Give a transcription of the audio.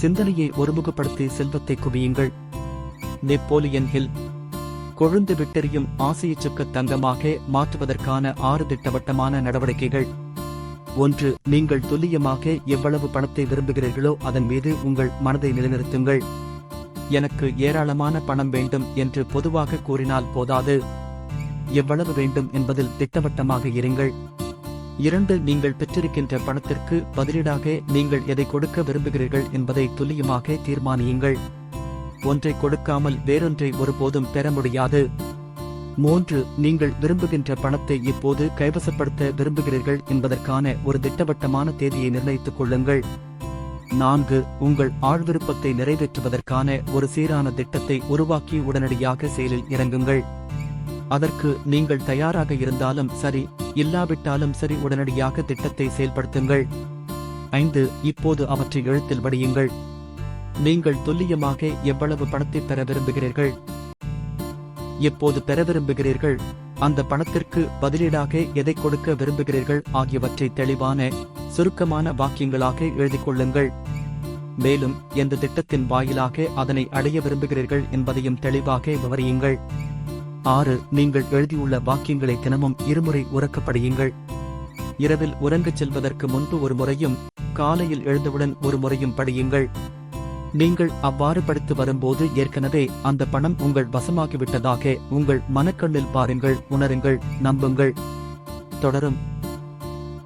சிந்தனையை ஒருமுகப்படுத்தி செல்வத்தை குவியுங்கள். Napoleon hill. கொழுந்து விட்டெறியும் ஆசிய சுக்க தங்கமாக மாற்றுவதற்கான ஆறு திட்டவட்டமான நடவடிக்கைகள். ஒன்று நீங்கள் துல்லியமாக எவ்வளவு பணத்தை விரும்புகிறீர்களோ அதன் மீது உங்கள் மனதை நிலைநிறுத்துங்கள். எனக்கு ஏராளமான பணம் வேண்டும் என்று பொதுவாக கூறினால் போதாது. எவ்வளவு வேண்டும் என்பதில் திட்டவட்டமாக இருங்கள். இரண்டு நீங்கள் பெற்றிருக்கின்ற பணத்திற்கு பதிலீடாக நீங்கள் எதை கொடுக்க விரும்புகிறீர்கள் என்பதை துல்லியமாக தீர்மானியுங்கள். ஒன்றை கொடுக்காமல் வேறொன்றை ஒருபோதும் பெற முடியாது. மூன்று நீங்கள் விரும்புகின்ற பணத்தை இப்போது கைவசப்படுத்த விரும்புகிறீர்கள் என்பதற்கான ஒரு திட்டவட்டமான தேதியை நிர்ணயித்துக் கொள்ளுங்கள். நான்கு உங்கள் ஆழ்விருப்பத்தை நிறைவேற்றுவதற்கான ஒரு சீரான திட்டத்தை உருவாக்கி உடனடியாக செயலில் இறங்குங்கள். அதற்கு நீங்கள் தயாராக இருந்தாலும் சரி இல்லாவிட்டாலும் சரி உடனடியாக திட்டத்தை செயல்படுத்துங்கள். ஐந்து இப்போது அவற்றை எழுத்தில் வடியுங்கள். நீங்கள் துல்லியமாக எவ்வளவு பணத்தை பெற விரும்புகிறீர்கள்? எப்போது பெற விரும்புகிறீர்கள்? அந்த பணத்திற்கு பதிலீடாக எதை கொடுக்க விரும்புகிறீர்கள்? ஆகியவற்றை தெளிவான சுருக்கமான வாக்கியங்களாக எழுதிக் கொள்ளுங்கள். மேலும் எந்த திட்டத்தின் வாயிலாக அதனை அடைய விரும்புகிறீர்கள் என்பதையும் தெளிவாக விவரியுங்கள். ஆறு நீங்கள் எழுதியுள்ள வாக்கியங்களை தினமும் இருமுறை உறக்கப்படியுங்கள். இரவில் உறங்கச் செல்வதற்கு முன்பு ஒரு முறையும் காலையில் எழுந்தவுடன் ஒரு முறையும் படியுங்கள். நீங்கள் அவ்வாறு படித்து வரும்போது ஏற்கனவே அந்த பணம் உங்கள் வசமாகிவிட்டதாக உங்கள் மனக்கண்ணில் பாருங்கள் உணருங்கள் நம்புங்கள். தொடரும்.